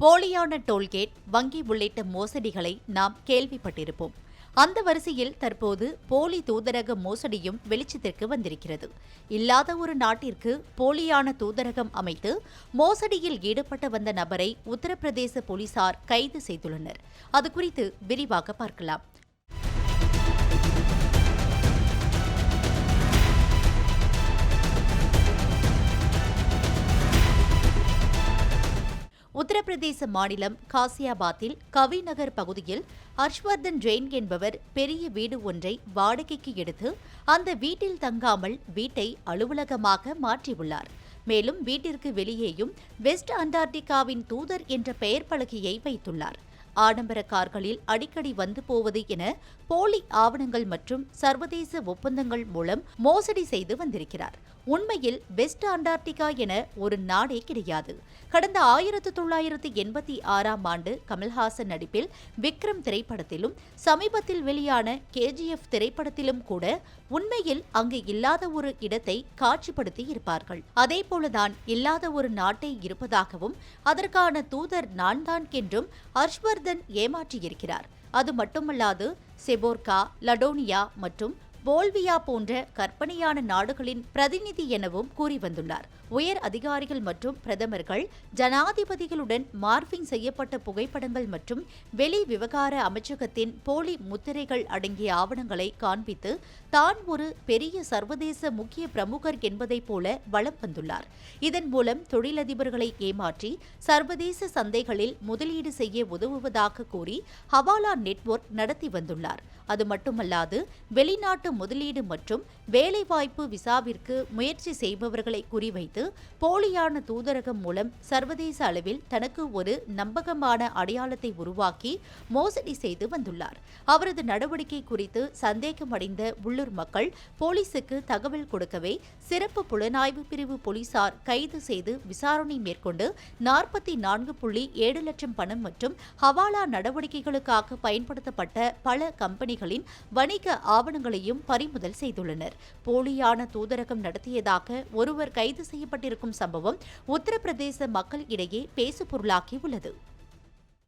போலியான டோல்கேட் வங்கி உள்ளிட்ட மோசடிகளை நாம் கேள்விப்பட்டிருப்போம். அந்த வரிசையில் தற்போது போலி தூதரக மோசடியும் வெளிச்சத்திற்கு வந்திருக்கிறது. இல்லாத ஒரு நாட்டிற்கு போலியான தூதரகம் அமைத்து மோசடியில் ஈடுபட்டு வந்த நபரை உத்தரப்பிரதேச போலீசார் கைது செய்துள்ளனர். அது குறித்து விரிவாக பார்க்கலாம். உத்தரப்பிரதேச மாநிலம் காசியாபாத்தில் கவிநகர் பகுதியில் ஹர்ஷ்வர்தன் ஜெயின் என்பவர் பெரிய வீடு ஒன்றை வாடகைக்கு எடுத்து அந்த வீட்டில் தங்காமல் வீட்டை அலுவலகமாக மாற்றியுள்ளார். மேலும் வீட்டிற்கு வெளியேயும் வெஸ்ட் அண்டார்டிகாவின் தூதர் என்ற பெயர் பலகையை வைத்துள்ளார். ஆடம்பர கார்களில் அடிக்கடி வந்து போவது என போலி ஆவணங்கள் மற்றும் சர்வதேச ஒப்பந்தங்கள் மூலம் மோசடி செய்து வந்திருக்கிறார். உண்மையில் வெஸ்ட் அண்டார்டிகா என ஒரு நாடே கிடையாது. கடந்த ஆயிரத்து தொள்ளாயிரத்து எண்பத்தி ஆறாம் ஆண்டு கமல்ஹாசன் நடிப்பில் விக்ரம் திரைப்படத்திலும் சமீபத்தில் வெளியான கேஜிஎஃப் திரைப்படத்திலும் கூட உண்மையில் அங்கு இல்லாத ஒரு இடத்தை காட்சிப்படுத்தி இருப்பார்கள். அதே போலதான் இல்லாத ஒரு நாட்டை இருப்பதாகவும் அதற்கான தூதர் நான் தான் என்றும் ஹர்ஷ்வர்தன் ஏமாற்றியிருக்கிறார். அது மட்டுமல்லாது செபோர்கா லடோனியா மற்றும் போல்வியா போன்ற கற்பனையான நாடுகளின் பிரதிநிதி எனவும் கூறி வந்துள்ளார் உயர் அதிகாரிகள் மற்றும் பிரதமர்கள் ஜனாதிபதிகளுடன் மார்பிங் செய்யப்பட்ட புகைப்படங்கள் மற்றும் வெளி விவகார அமைச்சகத்தின் போலி முத்திரைகள் அடங்கிய ஆவணங்களை காண்பித்து தான் ஒரு பெரிய சர்வதேச முக்கிய பிரமுகர் என்பதைப் போல வளம் வந்துள்ளார். இதன் மூலம் தொழிலதிபர்களை ஏமாற்றி சர்வதேச சந்தைகளில் முதலீடு செய்ய உதவுவதாக கூறி ஹவாலா நெட்வொர்க் நடத்தி வந்துள்ளார். அது மட்டுமல்லாது வெளிநாட்டு முதலீடு மற்றும் வேலைவாய்ப்பு விசாவிற்கு முயற்சி செய்பவர்களை குறிவைத்து போலியான தூதரகம் மூலம் சர்வதேச அளவில் தனக்கு ஒரு நம்பகமான அடையாளத்தை உருவாக்கி மோசடி செய்து வந்துள்ளார். அவரது நடவடிக்கை குறித்து சந்தேகமடைந்த உள்ளூர் மக்கள் போலீசுக்கு தகவல் கொடுக்கவே சிறப்பு புலனாய்வு பிரிவு போலீசார் கைது செய்து விசாரணை மேற்கொண்டு நாற்பத்தி நான்கு புள்ளி ஏழு லட்சம் பணம் மற்றும் ஹவாலா நடவடிக்கைகளுக்காக பயன்படுத்தப்பட்ட பல கம்பெனிகளின் வணிக ஆவணங்களையும் பறிமுதல் செய்துள்ளனர். போலியான தூதரகம் நடத்தியதாக ஒருவர் கைது செய்யப்பட்டிருக்கும் சம்பவம் உத்தரப்பிரதேச மக்கள் இடையே பேசுபொருளாகி உள்ளது